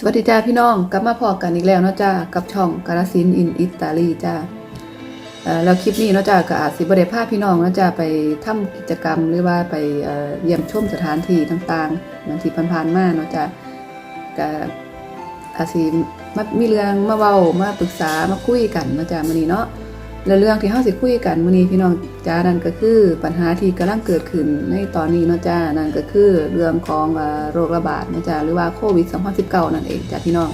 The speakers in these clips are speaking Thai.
สวัสดีจ้าพี่น้องกลับมาพอกันอีกแล้วเนาะจ้ากับช่องกาลสินอินอิตาลีจ้าเอ่อแล้วคลิปนี้เนาะจ้าก็อาจสิบ่ได้พาพี่น้องเนาะจ้าไปทำกิจกรรมหรือว่าไปเยี่ยมชมสถานที่ต่างๆเหมือนที่ผ่านๆมาเนาะจ้าก็อาจสิมามีเรื่องมาเว้ามาปรึกษามาคุยกันเนาะจ้ามื้อนี้เนาะ และเรื่องที่เฮาสิคุยกันมื้อนี้พี่น้องจ้านั่นก็คือปัญหาที่กำลังเกิดขึ้นในตอนนี้เนาะจ้านั่นก็คือเรื่องของโรคระบาดเนาะจ้าหรือว่าโควิด2019นั่นเองจ้าพี่น้อง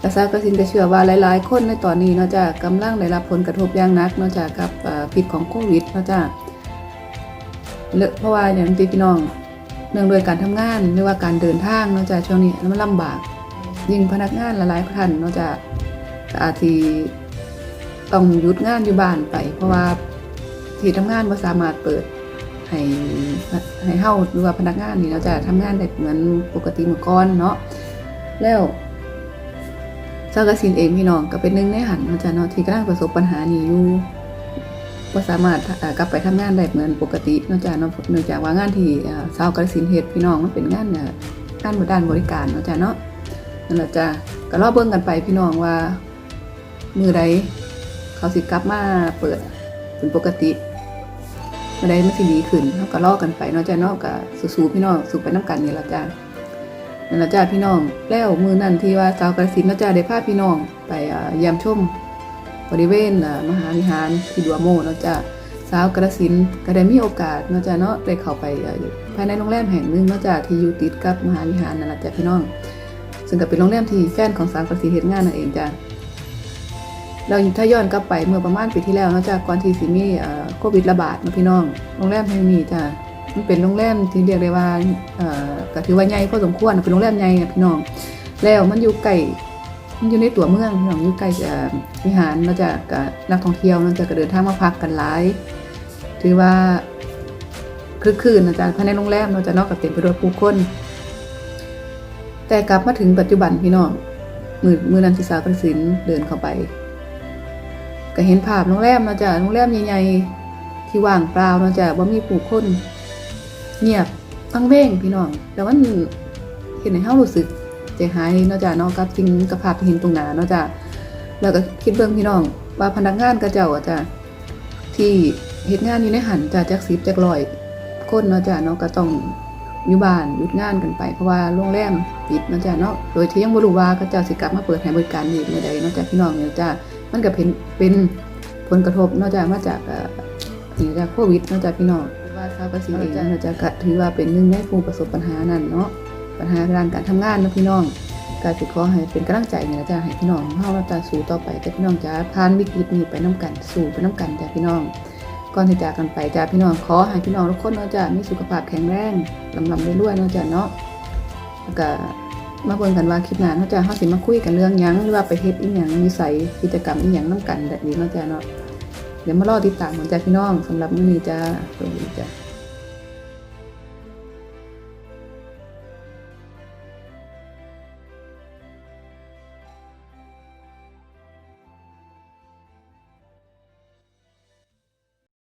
แต่ซาวกสินก็เชื่อว่าหลาย ๆ คนในตอนนี้เนาะจ้ะกำลังได้รับผลกระทบอย่างหนักเนาะจ้ะกับพิษของโควิดเนาะจ้ะเลอะเพราะว่าอย่างที่พี่น้องเนื่องด้วยการทำงานหรือว่าการเดินทางเนาะจ้ะช่วงนี้มันลำบาก ยิ่งพนักงานหลายๆท่านเนาะจ้ะก็อาจสิ ต้องหยุดงานอยู่บ้านไป เพราะว่าที่ทำงานบ่สามารถเปิดให้ให้เฮาหรือว่าพนักงานนี่เนาจะทำงานได้เหมือนปกติเมื่อก่อนเนาะแล้วซากสินเองพี่น้องก็เป็นหนึ่งในหันเนาจะเนาะที่กำลังประสบปัญหานี้อยู่ว่าสามารถกลับไปทำงานได้เหมือนปกตินาะจ้ะเนาะเนื่องจากว่างานที่เอ่อชาวกสินเฮ็ดพี่น้องมันเป็นงานงานบด้านบริการเนาะจ้ะเนาะนั่นแหละจ้ะก็รอเบิ่งกันไปพี่น้องว่ามือใด เขาสิกลับมาเปิดเป็นปกติมือใดมันสิดีขึ้นเฮาก็รอกันไปนาะจ้ะเนาะก็สู้ๆพี่น้องสู้ไปนํกันนี่ละจ้ะนั่นละจ้าพี่น้องแล้วมือนั่นที่ว่าสาวกระสินธุ์นะจ้าได้พาพี่น้องไปยี่มชมบริเวณมหาวิหารที่ดัวโมเนาะจ้าสาวกระสินก็ได้มีโอกาสนาะจ้าเนาะได้เข้าไปภายในโรงแรมแห่งหนึ่งนาะจ้าที่อยู่ติดกับมหาวิหารนั่นละจ้าพี่น้อง ซึ่งก็เป็นโรงแรมที่แฟนของสาวกระสินเฮ็ดงานนั่นเองจ้า เราถ้าย้อนกลับไปเมื่อประมาณปีที่แล้วเนาะจาก่อนที่สิมีเอ่โควิดระบาดนาะพี่น้องโรงแรมแห่งนี้จ้ามันเป็นโรงแรมที่เรียกได้ว่าก็ถือว่าใหญ่พอสมควรเป็นโรงแรมใหญ่อะพี่น้อง แล้วมันอยู่ใกล้มันอยู่ในตัวเมืองพี่น้องอยู่ใกล้จะวิหารเราจะกับนักท่องเที่ยวเราจะก็เดินทางมาพักกันหลาย ถือว่าคือคืนนะจ๊ะภายในโรงแรมเราจะนอกกับเต็มไปด้วยผู้คน แต่กลับมาถึงปัจจุบันพี่น้องมือมือนันทิสาวกสินเดินเข้าไป ก็เห็นภาพโรงแรมเราจะโรงแรมใหญ่ๆที่ว่างเปล่าเราจะว่ามีผู้คน เงียบตั้งเว้งพี่น้องแต่ว่าเห็นในเฮารู้สึกใจหายเนาะจ้ะเนาะกับสิ่งกับภาพที่เห็นตรงหน้าเนาะจ้ะแล้วก็คิดเบิ่งพี่น้อง ว่าพนักงานกระเจ้าอะจ้ะที่เฮ็ดงานอยู่ในหันจ้ะจัก10จักรอยคนเนาะจ้ะเนาะก็ต้องอยู่บ้านหยุดงานกันไปเพราะว่าโรงแรมปิดเนาะจ้ะเนาะโดยที่ยังบ่รู้ว่าเขาเจ้าสิกลับมาเปิดให้บริการอีกเมื่อใดเนาะจ้ะพี่น้องเนี่ยจ้ะ มันก็เป็นเป็นผลกระทบเนาะจ้ะมาจากเอ่อนี่จากโควิดเนอกจากพี่น้องว่าชาวกสิเองเราจะกะถือว่าเป็นหนึ่งในผู้ประสบปัญหานั้นเนาะปัญหาด้านการทำงานเนาะพี่น้องการสิขอให้เป็นกำลังใจเนี่ยจะให้พี่น้องเฮาเราจะสู้ต่อไปแต่พี่น้องจะผ่านวิกฤตนี้ไปน้กันสู้ไปน้กันจ้ะพี่น้องก่อนที่จากกันไปจ้ะพี่น้องขอให้พี่น้องทุกคนเนาะจ้ะมีสุขภาพแข็งแรงลำลำรวยๆเนาะจ้ะเนาะแล้วก็ มาเบิ่งกันว่าคลิปหน้าเนาะจ้ะเฮาสิมาคุยกันเรื่องหยังหรือว่าไปเฮ็ดอีหยังนิสัยกิจกรรมอีหยังนํกันแบบนี้เนาะจ้ะเนาะเดี๋ยวมารอติดตามของจ้าพี่น้องสำหรับมื้อนี้จ้าสวัสดีจ้า